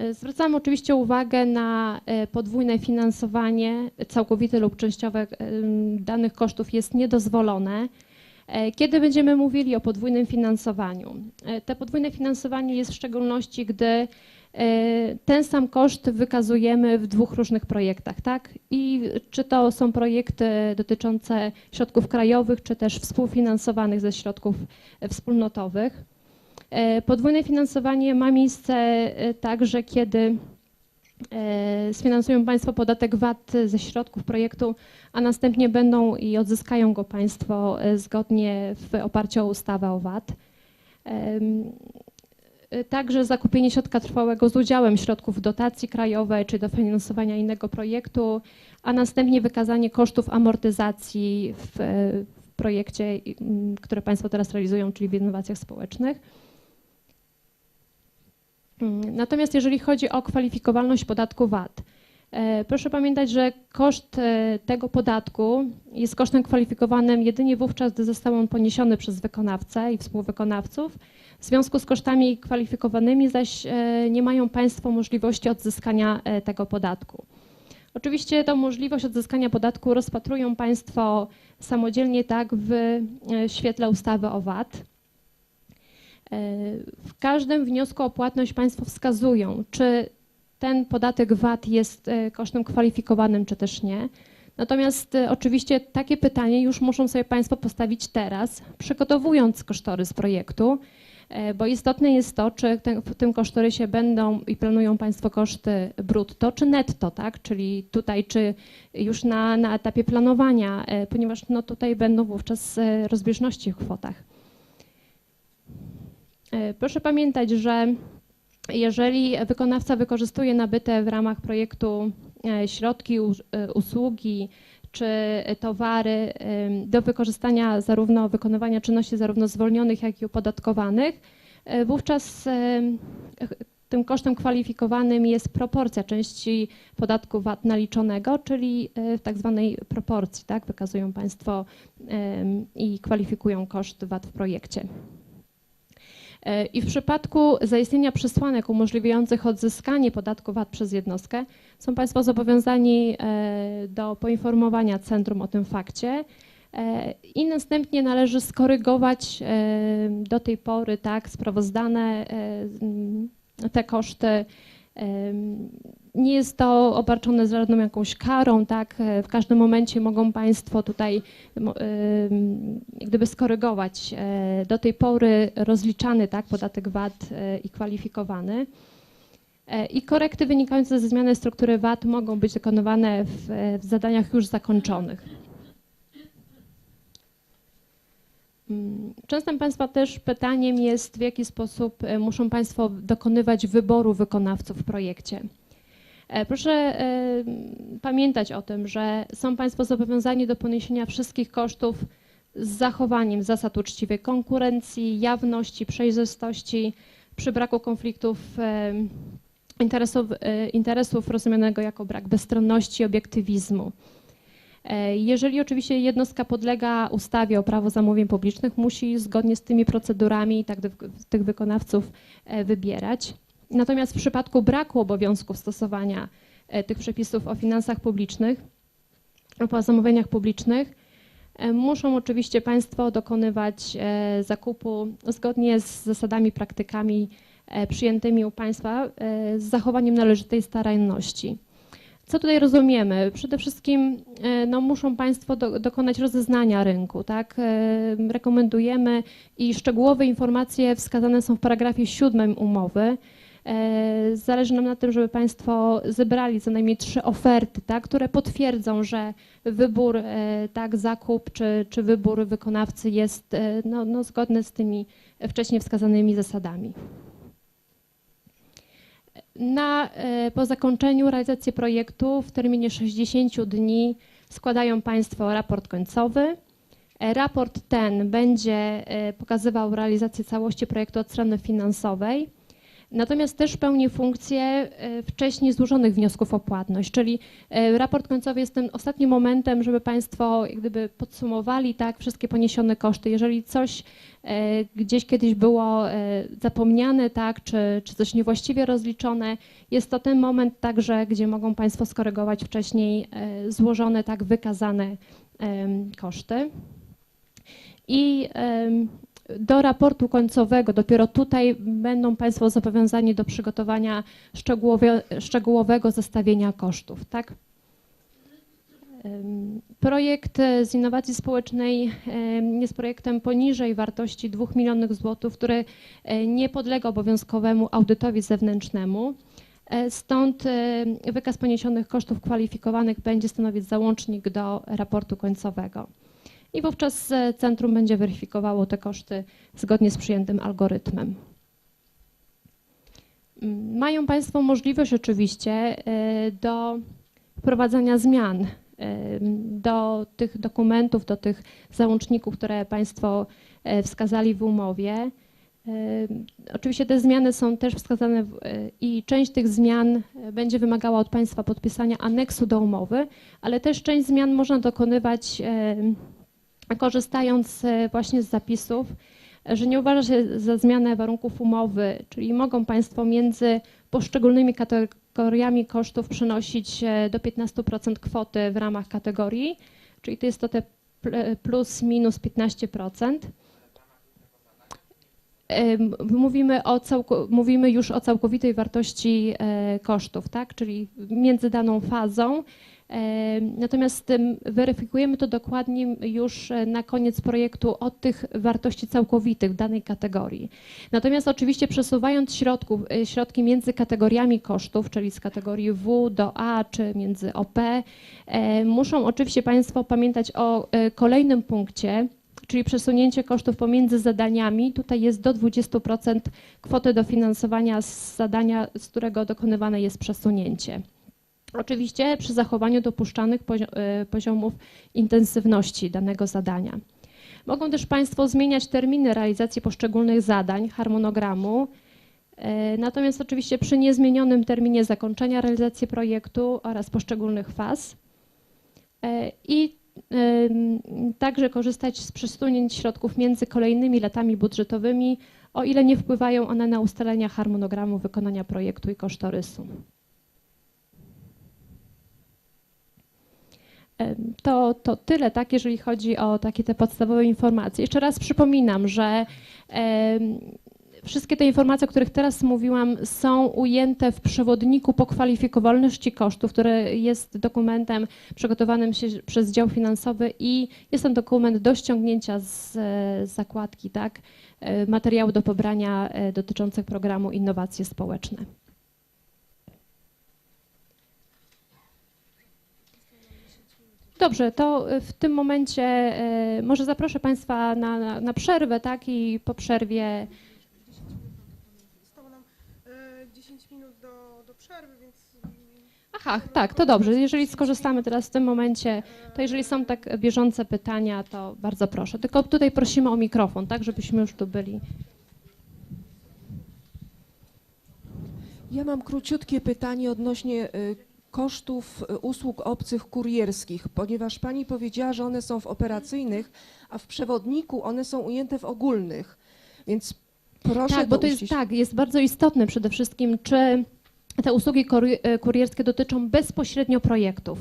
E, Zwracamy oczywiście uwagę na e, podwójne finansowanie, całkowite lub częściowe em, danych kosztów jest niedozwolone. E, Kiedy będziemy mówili o podwójnym finansowaniu? E, Te podwójne finansowanie jest w szczególności, gdy e, ten sam koszt wykazujemy w dwóch różnych projektach, tak? I czy to są projekty dotyczące środków krajowych, czy też współfinansowanych ze środków e, wspólnotowych. E, Podwójne finansowanie ma miejsce e, także, kiedy e, sfinansują Państwo podatek VAT ze środków projektu, a następnie będą i odzyskają go Państwo zgodnie w oparciu o ustawę o VAT. Także zakupienie środka trwałego z udziałem środków dotacji krajowej czy dofinansowania innego projektu, a następnie wykazanie kosztów amortyzacji w, projekcie, które Państwo teraz realizują, czyli w innowacjach społecznych. Mm, Natomiast jeżeli chodzi o kwalifikowalność podatku VAT, e, proszę pamiętać, że koszt e, tego podatku jest kosztem kwalifikowanym jedynie wówczas, gdy został on poniesiony przez wykonawcę i współwykonawców. W związku z kosztami kwalifikowanymi zaś e, nie mają Państwo możliwości odzyskania tego podatku. Oczywiście tą możliwość odzyskania podatku rozpatrują Państwo samodzielnie tak w świetle ustawy o VAT. W każdym wniosku o płatność Państwo wskazują, czy ten podatek VAT jest e, kosztem kwalifikowanym, czy też nie. Natomiast e, oczywiście takie pytanie już muszą sobie Państwo postawić teraz, przygotowując kosztorys projektu, e, bo istotne jest to, czy w tym kosztorysie będą i planują Państwo koszty brutto czy netto, tak? Czyli tutaj, czy już na, na etapie planowania, e, ponieważ no tutaj będą wówczas e, rozbieżności w kwotach. E, Proszę pamiętać, że jeżeli wykonawca wykorzystuje nabyte w ramach projektu e, środki, e, usługi czy towary do wykorzystania zarówno wykonywania czynności zarówno zwolnionych, jak i opodatkowanych, wówczas tym kosztem kwalifikowanym jest proporcja części podatku VAT naliczonego, czyli w tak zwanej proporcji, tak, wykazują Państwo i kwalifikują koszt VAT w projekcie. E, I w przypadku zaistnienia przesłanek umożliwiających odzyskanie podatku VAT przez jednostkę są Państwo zobowiązani e, do poinformowania centrum o tym fakcie e, i następnie należy skorygować do tej pory tak sprawozdane te koszty. Nie jest to obarczone żadną jakąś karą, tak? E, W każdym momencie mogą Państwo tutaj gdyby skorygować e, do tej pory rozliczany tak, podatek VAT e, i kwalifikowany. I korekty wynikające ze zmiany struktury VAT mogą być dokonywane w, w zadaniach już zakończonych. Częstym Państwa też pytaniem jest, w jaki sposób e, muszą Państwo dokonywać wyboru wykonawców w projekcie. E, Proszę e, pamiętać o tym, że są Państwo zobowiązani do poniesienia wszystkich kosztów z zachowaniem zasad uczciwej konkurencji, jawności, przejrzystości, przy braku konfliktów interesów, interesów rozumianego jako brak bezstronności i obiektywizmu. E, Jeżeli oczywiście jednostka podlega ustawie o prawo zamówień publicznych, musi zgodnie z tymi procedurami tak, tych wykonawców e, wybierać. Natomiast w przypadku braku obowiązku stosowania e, tych przepisów o finansach publicznych, o zamówieniach publicznych, muszą oczywiście Państwo dokonywać zakupu zgodnie z zasadami, praktykami przyjętymi u Państwa z zachowaniem należytej staranności. Co tutaj rozumiemy? Przede wszystkim e, no, muszą Państwo do, dokonać rozeznania rynku. Tak? E, Rekomendujemy i szczegółowe informacje wskazane są w paragrafie 7 umowy. E, Zależy nam na tym, żeby Państwo zebrali co najmniej trzy oferty, tak, które potwierdzą, że wybór, tak, zakup czy, czy wybór wykonawcy jest no, no, zgodny z tymi wcześniej wskazanymi zasadami. Na, e, po zakończeniu realizacji projektu w terminie 60 dni składają Państwo raport końcowy. E, Raport ten będzie e, pokazywał realizację całości projektu od strony finansowej. Natomiast też pełni funkcję e, wcześniej złożonych wniosków o płatność, czyli e, raport końcowy jest tym ostatnim momentem, żeby Państwo jak gdyby podsumowali tak wszystkie poniesione koszty. Jeżeli coś e, gdzieś kiedyś było zapomniane, tak, czy, czy coś niewłaściwie rozliczone, jest to ten moment także, gdzie mogą Państwo skorygować wcześniej złożone, tak, wykazane koszty. I do raportu końcowego dopiero tutaj będą Państwo zobowiązani do przygotowania szczegółowego zestawienia kosztów, tak? Projekt e, z innowacji społecznej jest projektem poniżej wartości 2 milionów złotych, który e, nie podlega obowiązkowemu audytowi zewnętrznemu. E, Stąd wykaz poniesionych kosztów kwalifikowanych będzie stanowić załącznik do raportu końcowego. I wówczas e, centrum będzie weryfikowało te koszty zgodnie z przyjętym algorytmem. Mm, Mają Państwo możliwość oczywiście e, do wprowadzania zmian e, do tych dokumentów, do tych załączników, które Państwo wskazali w umowie. Oczywiście te zmiany są też wskazane i część tych zmian będzie wymagała od Państwa podpisania aneksu do umowy, ale też część zmian można dokonywać korzystając e, właśnie z zapisów, że nie uważa się za zmianę warunków umowy, czyli mogą Państwo między poszczególnymi kategoriami kosztów przynosić e, do 15% kwoty w ramach kategorii, czyli to jest to te pl- plus minus 15%. Em, Mówimy, o mówimy już o całkowitej wartości e, kosztów, tak? czyli między daną fazą. Natomiast em, weryfikujemy to dokładnie już e, na koniec projektu od tych wartości całkowitych w danej kategorii. Natomiast oczywiście przesuwając środków, e, środki między kategoriami kosztów, czyli z kategorii W do A czy między OP, e, muszą oczywiście Państwo pamiętać o kolejnym punkcie, czyli przesunięcie kosztów pomiędzy zadaniami. Tutaj jest do 20% kwoty dofinansowania z zadania, z którego dokonywane jest przesunięcie. Oczywiście przy zachowaniu dopuszczanych e, poziomów intensywności danego zadania. Mogą też Państwo zmieniać terminy realizacji poszczególnych zadań, harmonogramu. E, Natomiast oczywiście przy niezmienionym terminie zakończenia realizacji projektu oraz poszczególnych faz. E, I także korzystać z przesunięć środków między kolejnymi latami budżetowymi, o ile nie wpływają one na ustalenia harmonogramu wykonania projektu i kosztorysu. To, to tyle, tak, jeżeli chodzi o takie te podstawowe informacje. Jeszcze raz przypominam, że wszystkie te informacje, o których teraz mówiłam, są ujęte w przewodniku po kwalifikowalności kosztów, który jest dokumentem przygotowanym przez dział finansowy i jest to dokument do ściągnięcia z, z zakładki, tak, e, materiału do pobrania e, dotyczących programu Innowacje Społeczne. Dobrze, to e, w tym momencie e, może zaproszę Państwa na, na, na przerwę, tak, i po przerwie Zostało nam e, 10 minut do, do przerwy, więc Aha, tak, to dobrze. Jeżeli skorzystamy teraz w tym momencie, to jeżeli są tak bieżące pytania, to bardzo proszę. Tylko tutaj prosimy o mikrofon, tak, żebyśmy już tu byli. Ja mam króciutkie pytanie odnośnie kosztów y, usług obcych kurierskich, ponieważ pani powiedziała, że one są w operacyjnych, a w przewodniku one są ujęte w ogólnych. Więc proszę tak, bo to jest tak, jest bardzo istotne przede wszystkim, czy te usługi e, kurierskie dotyczą bezpośrednio projektów.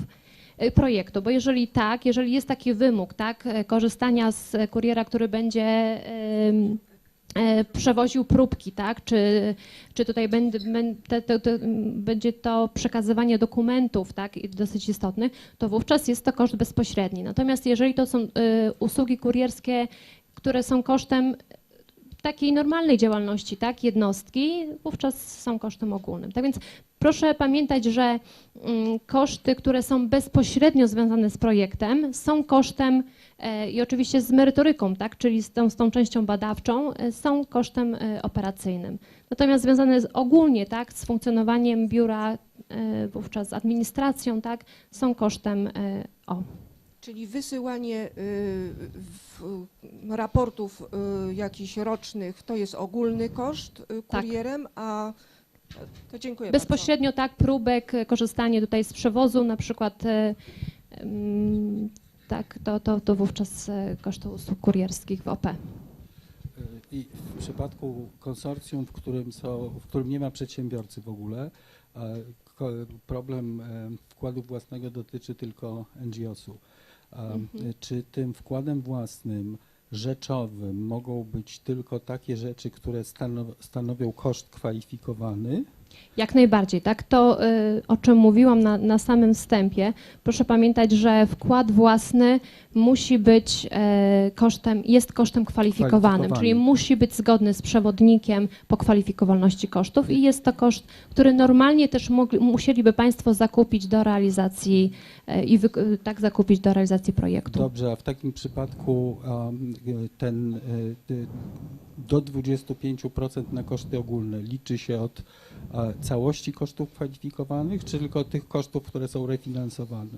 e, Projektu, bo jeżeli tak, jeżeli jest taki wymóg, tak, korzystania z kuriera, który będzie przewoził próbki, tak, czy, czy tutaj będzie, będzie to przekazywanie dokumentów, tak, dosyć istotny, to wówczas jest to koszt bezpośredni. Natomiast jeżeli to są e, usługi kurierskie, które są kosztem takiej normalnej działalności, tak, jednostki, wówczas są kosztem ogólnym. Tak więc proszę pamiętać, że mm, koszty, które są bezpośrednio związane z projektem, są kosztem e, i oczywiście z merytoryką, tak, czyli z tą, z tą częścią badawczą, e, są kosztem e, operacyjnym. Natomiast związane z, ogólnie, tak, z funkcjonowaniem biura, wówczas z administracją, tak, są kosztem o. Czyli wysyłanie y, w, raportów y, jakichś rocznych to jest ogólny koszt y, Tak. kurierem, a to dziękuję Bezpośrednio tak, próbek, korzystanie tutaj z przewozu na przykład, tak, to, to, to wówczas koszty usług kurierskich w OP. I w przypadku konsorcjum, w którym, są, w którym nie ma przedsiębiorcy w ogóle, problem wkładu własnego dotyczy tylko NGO-su. E, Mhm. Czy tym wkładem własnym, rzeczowym mogą być tylko takie rzeczy, które stanow- stanowią koszt kwalifikowany? Jak najbardziej, tak? To, y, o czym mówiłam na, na samym wstępie, proszę pamiętać, że wkład własny musi być e, kosztem, jest kosztem kwalifikowanym, czyli musi być zgodny z przewodnikiem po kwalifikowalności kosztów i jest to koszt, który normalnie też mogli, musieliby Państwo zakupić do realizacji e, i wy, tak zakupić do realizacji projektu. Dobrze, a w takim przypadku um, ten do 25% na koszty ogólne liczy się od e, całości kosztów kwalifikowanych, czy tylko tych kosztów, które są refinansowane?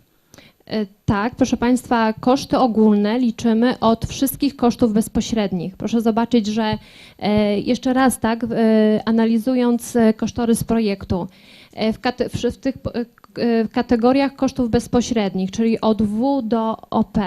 E, Tak, proszę Państwa, koszty ogólne liczymy od wszystkich kosztów bezpośrednich. Proszę zobaczyć, że e, jeszcze raz tak, e, analizując kosztorys projektu, w, kate, w, w tych e, e, kategoriach kosztów bezpośrednich, czyli od W do OP,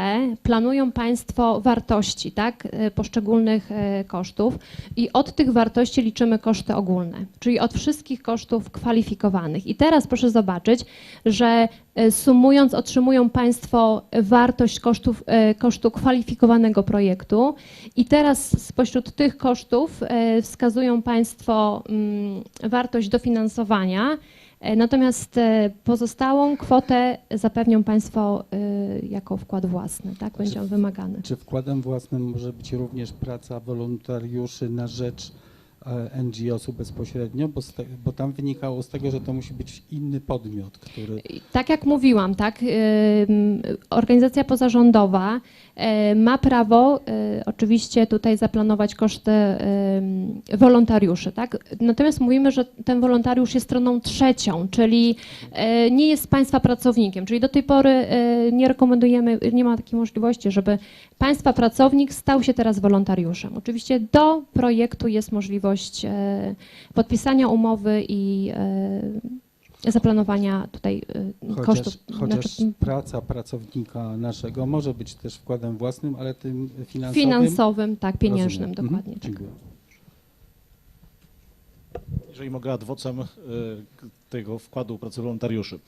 planują Państwo wartości tak, e, poszczególnych e, kosztów i od tych wartości liczymy koszty ogólne, czyli od wszystkich kosztów kwalifikowanych. I teraz proszę zobaczyć, że e, sumując otrzymują Państwo wartość kosztów, e, kosztu kwalifikowanego projektu. I teraz spośród tych kosztów e, wskazują Państwo mm, wartość dofinansowania, e, natomiast e, pozostałą kwotę zapewnią Państwo e, jako wkład własny, tak, będzie on wymagany. Czy wkładem własnym może być również praca wolontariuszy na rzecz e, NGO-su bezpośrednio, bo, te, bo tam wynikało z tego, że to musi być inny podmiot, który Tak jak mówiłam, tak, ym, organizacja pozarządowa y, ma prawo y, oczywiście tutaj zaplanować koszty wolontariuszy, tak? Natomiast mówimy, że ten wolontariusz jest stroną trzecią, czyli y, nie jest państwa pracownikiem, czyli do tej pory y, nie rekomendujemy, nie ma takiej możliwości, żeby państwa pracownik stał się teraz wolontariuszem. Oczywiście do projektu jest możliwość y, podpisania umowy i y, zaplanowania tutaj y, chociaż, kosztów. chociaż znaczy, praca pracownika naszego może być też wkładem własnym, ale tym finansowym. finansowym, tak, pieniężnym, Rozumiem. dokładnie. Mhm, Tak. Dziękuję. jeżeli mogę, adwocem e, tego wkładu pracy wolontariuszy.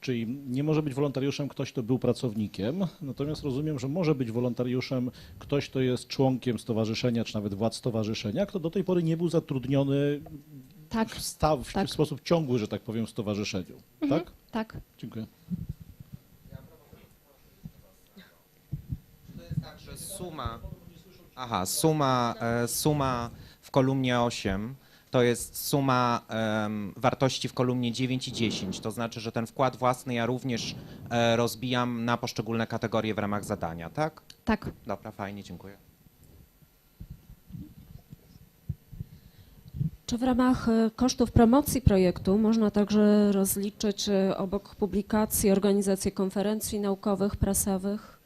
Czyli nie może być wolontariuszem ktoś, kto był pracownikiem, natomiast rozumiem, że może być wolontariuszem ktoś, kto jest członkiem stowarzyszenia, czy nawet władz stowarzyszenia, kto do tej pory nie był zatrudniony Tak, w, sta- w tak. sposób ciągły, że tak powiem, w stowarzyszeniu. Tak? tak. Dziękuję. To jest tak, że suma, aha, suma, e, suma w kolumnie 8 to jest suma em, wartości w kolumnie 9 i 10. To znaczy, że ten wkład własny ja również e, rozbijam na poszczególne kategorie w ramach zadania, tak? Tak. Dobra, fajnie, dziękuję. Czy w ramach e, kosztów promocji projektu można także rozliczyć e, obok publikacji organizację konferencji naukowych, prasowych?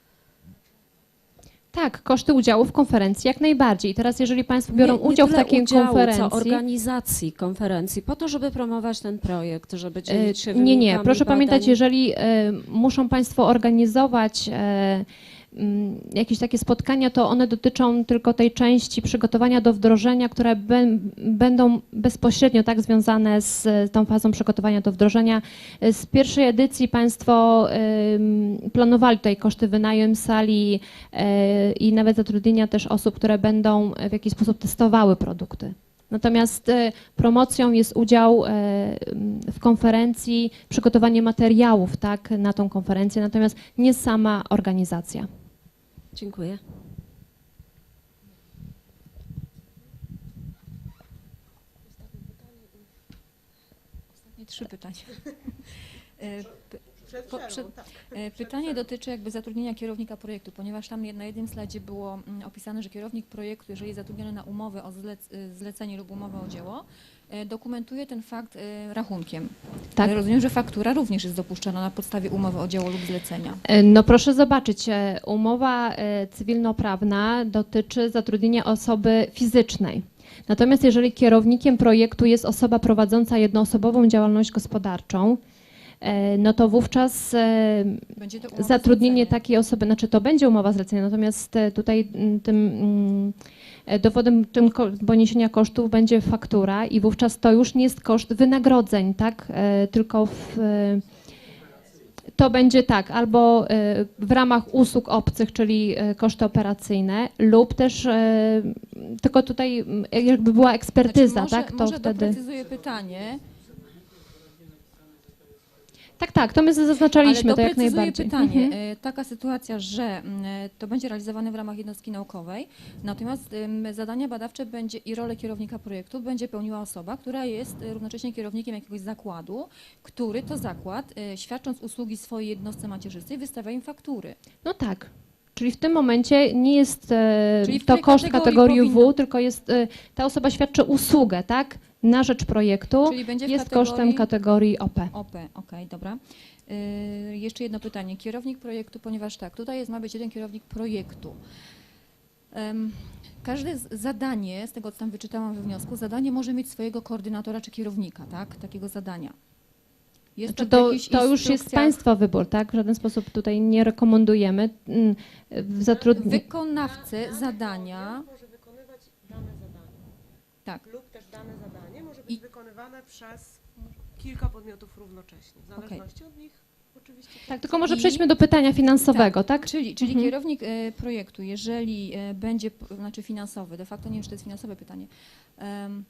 Tak, koszty udziału w konferencji jak najbardziej. I teraz jeżeli Państwo biorą Nie- nie udział w takiej udziału, konferencji. Co organizacji konferencji, po to, żeby promować ten projekt, żeby E, dzielić się Nie, nie. Proszę badań. pamiętać, jeżeli e, muszą Państwo organizować mm, jakieś takie spotkania, to one dotyczą tylko tej części przygotowania do wdrożenia, które bę- będą bezpośrednio tak związane z e, tą fazą przygotowania do wdrożenia. E, Z pierwszej edycji Państwo planowali tutaj koszty wynajem sali e, i nawet zatrudnienia też osób, które będą w jakiś sposób testowały produkty. Natomiast promocją jest udział w konferencji, przygotowanie materiałów tak, na tą konferencję, natomiast nie sama organizacja. Dziękuję. Ostatnie trzy pytania. Tak. E, Przed Pytanie dotyczy jakby zatrudnienia kierownika projektu, ponieważ tam na jednym slajdzie było mm, opisane, że kierownik projektu, jeżeli jest zatrudniony na umowę o zlec- zlecenie lub umowę o dzieło, e, dokumentuje ten fakt e, rachunkiem. Tak. Ale rozumiem, że faktura również jest dopuszczana na podstawie umowy o dzieło lub zlecenia. No proszę zobaczyć, umowa cywilnoprawna dotyczy zatrudnienia osoby fizycznej. Natomiast jeżeli kierownikiem projektu jest osoba prowadząca jednoosobową działalność gospodarczą, no to wówczas e, to zatrudnienie takiej osoby, znaczy to będzie umowa zlecenia, natomiast e, tutaj mm, tym mm, e, dowodem tym poniesienia kosztów będzie faktura i wówczas to już nie jest koszt wynagrodzeń, tak, e, tylko w, e, to będzie tak, albo e, w ramach usług obcych, czyli e, koszty operacyjne, lub też e, tylko tutaj jakby była ekspertyza, Znaczy, może, tak, to może wtedy. pytanie, Tak, tak, to my zaznaczaliśmy ale to jak najbardziej. pytanie. Mhm. E, Taka sytuacja, że mm, e, to będzie realizowane w ramach jednostki naukowej, natomiast zadania badawcze będzie i rolę kierownika projektu będzie pełniła osoba, która jest e, równocześnie kierownikiem jakiegoś zakładu, który to zakład, świadcząc usługi swojej jednostce macierzystej, wystawia im faktury. No tak. Czyli w tym momencie nie jest to koszt kategorii kategorii W, tylko jest ta osoba świadczy usługę, tak? Na rzecz projektu Czyli będzie w jest kategorii kosztem kategorii OP. OP, okej, dobra. Y, jeszcze jedno pytanie. Kierownik projektu, ponieważ tak, tutaj jest, ma być jeden kierownik projektu. Em, każde z- zadanie, z tego co tam wyczytałam we wniosku, zadanie może mieć swojego koordynatora czy kierownika, tak? Takiego zadania. Jest Znaczy to, to już jest? Państwa wybór, tak? W żaden sposób tutaj nie rekomendujemy. mm, W zatrudni- Wykonawcy zadania, Może wykonywać dane zadanie. tak, Lub też dane zadanie przez kilka podmiotów równocześnie. W zależności od nich oczywiście. tak, tylko może przejdźmy do pytania finansowego, tak? Czyli, czyli Mhm. kierownik e, projektu, jeżeli e, będzie, znaczy finansowy, de facto nie wiem, czy to jest finansowe pytanie, em,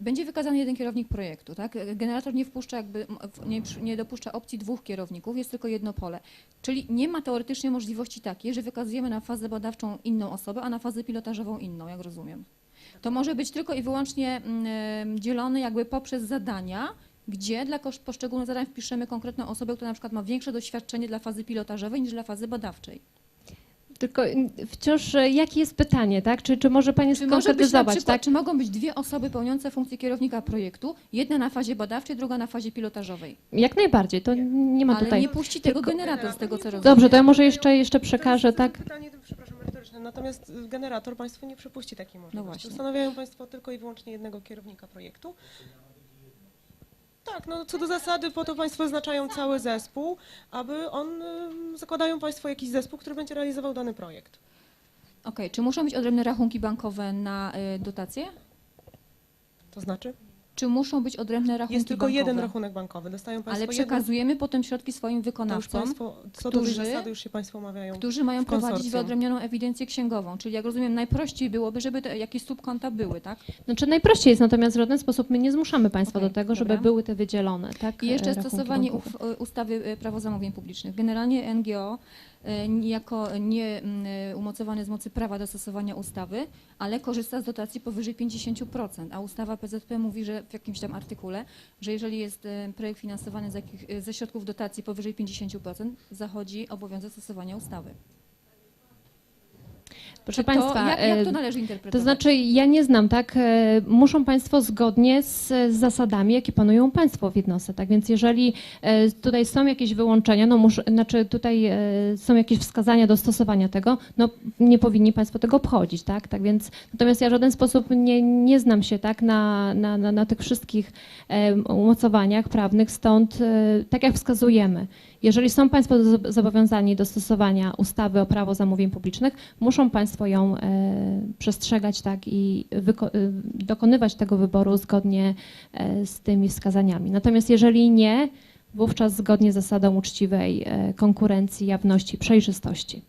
będzie wykazany jeden kierownik projektu, tak? E, Generator nie wpuszcza jakby, nie, nie dopuszcza opcji dwóch kierowników, jest tylko jedno pole. Czyli nie ma teoretycznie możliwości takiej, że wykazujemy na fazę badawczą inną osobę, a na fazę pilotażową inną, jak rozumiem. To może być tylko i wyłącznie mm, dzielony jakby poprzez zadania, gdzie dla koszt poszczególnych zadań wpiszemy konkretną osobę, która na przykład ma większe doświadczenie dla fazy pilotażowej niż dla fazy badawczej. Tylko mm, wciąż e, jakie jest pytanie, tak? Czy, czy może Pani Czy, może być na skonkretyzować, przykład, tak? czy mogą być dwie osoby pełniące funkcję kierownika projektu, jedna na fazie badawczej, druga na fazie pilotażowej? Jak najbardziej, to nie ma Ale tutaj... nie puści tego Tylko- generator, z tego co rozumiem. Dobrze, to ja może jeszcze, jeszcze przekażę, tak? pytanie, przepraszam. Natomiast generator Państwu nie przepuści takiej możliwości. właśnie. Ustanawiają Państwo tylko i wyłącznie jednego kierownika projektu. Tak, no co do zasady, po to Państwo wyznaczają cały zespół, aby on, zakładają Państwo jakiś zespół, który będzie realizował dany projekt. Okej, czy muszą być odrębne rachunki bankowe na y, dotacje? To znaczy? Czy muszą być odrębne rachunki Jest tylko bankowe? jeden rachunek bankowy. Dostają Państwo Ale przekazujemy potem środki swoim to już wykonawcom, państwo, co do tej którzy- zasady już się Państwo omawiają. którzy mają w prowadzić konsorcjum. wyodrębnioną ewidencję księgową. Czyli jak rozumiem, najprościej byłoby, żeby te, jakieś subkonta były, tak? Znaczy najprościej jest, natomiast w żaden sposób my nie zmuszamy Państwa Okej, do tego, żeby dobra. były te wydzielone, tak? I jeszcze e, rachunki stosowanie bankowe. uf- ustawy e, Prawo zamówień publicznych. Generalnie NGO jako nie mm, e, umocowany z mocy prawa do stosowania ustawy, ale korzysta z dotacji powyżej 50%, a ustawa PZP mówi, że w jakimś tam artykule, że jeżeli jest e, projekt finansowany e, ze środków dotacji powyżej 50%, zachodzi obowiązek stosowania ustawy. Proszę Czy Państwa, to, jak, e, jak to należy interpretować? To znaczy, ja nie znam, tak? e, Muszą Państwo zgodnie z, z zasadami, jakie panują Państwo w jednostce, tak? Więc jeżeli e, tutaj są jakieś wyłączenia, no musz, znaczy tutaj e, są jakieś wskazania do stosowania tego, no nie powinni Państwo tego obchodzić, tak? Tak więc, natomiast ja w żaden sposób nie, nie znam się, tak? Na, na, na, na tych wszystkich e, umocowaniach prawnych, stąd e, tak jak wskazujemy, jeżeli są Państwo zob- zobowiązani do stosowania ustawy o prawo zamówień publicznych, muszą Państwo ją e, przestrzegać tak i e, dokonywać tego wyboru zgodnie e, z tymi wskazaniami. Natomiast jeżeli nie, wówczas zgodnie z zasadą uczciwej konkurencji, jawności, przejrzystości.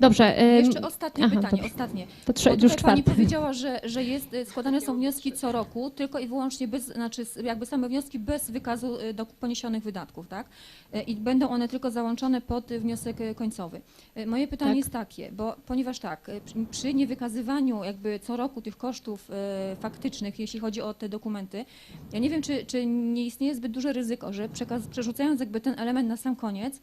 Dobrze. Jeszcze ostatnie aha, pytanie, dobrze. ostatnie. To trze- już tutaj pani czwarte. powiedziała, że, że jest, y, składane są wnioski co roku, tylko i wyłącznie bez, znaczy jakby same wnioski bez wykazu y, do poniesionych wydatków, tak? Y, I będą one tylko załączone pod wniosek końcowy. Moje pytanie Tak. jest takie, bo ponieważ tak, przy- niewykazywaniu jakby co roku tych kosztów faktycznych, jeśli chodzi o te dokumenty, ja nie wiem, czy, czy nie istnieje zbyt duże ryzyko, że przekaz, przerzucając jakby ten element na sam koniec,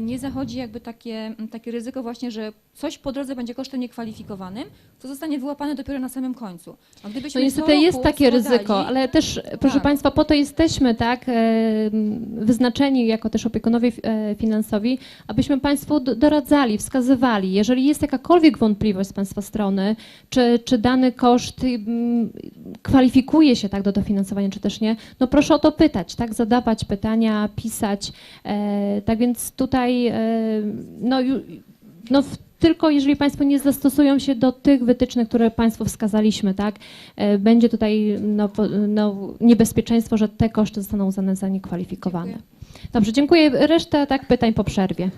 nie zachodzi jakby takie, takie ryzyko właśnie, że coś po drodze będzie kosztem niekwalifikowanym, co zostanie wyłapane dopiero na samym końcu. A gdybyśmy No niestety jest takie składali- ryzyko, ale też, proszę Tak. Państwa, po to jesteśmy, tak, wyznaczeni jako też opiekunowie e, finansowi, abyśmy Państwu doradzali, wskazywali, jeżeli jest jakakolwiek wątpliwość z Państwa strony, czy, czy dany koszt mm, kwalifikuje się tak do dofinansowania, czy też nie, no proszę o to pytać, tak, zadawać pytania, pisać, e, tak więc tutaj, e, no, no tylko jeżeli Państwo nie zastosują się do tych wytycznych, które Państwu wskazaliśmy, tak, e, będzie tutaj no, no, niebezpieczeństwo, że te koszty zostaną uznane za niekwalifikowane. Dziękuję. Dobrze, dziękuję. Reszta tak pytań po przerwie.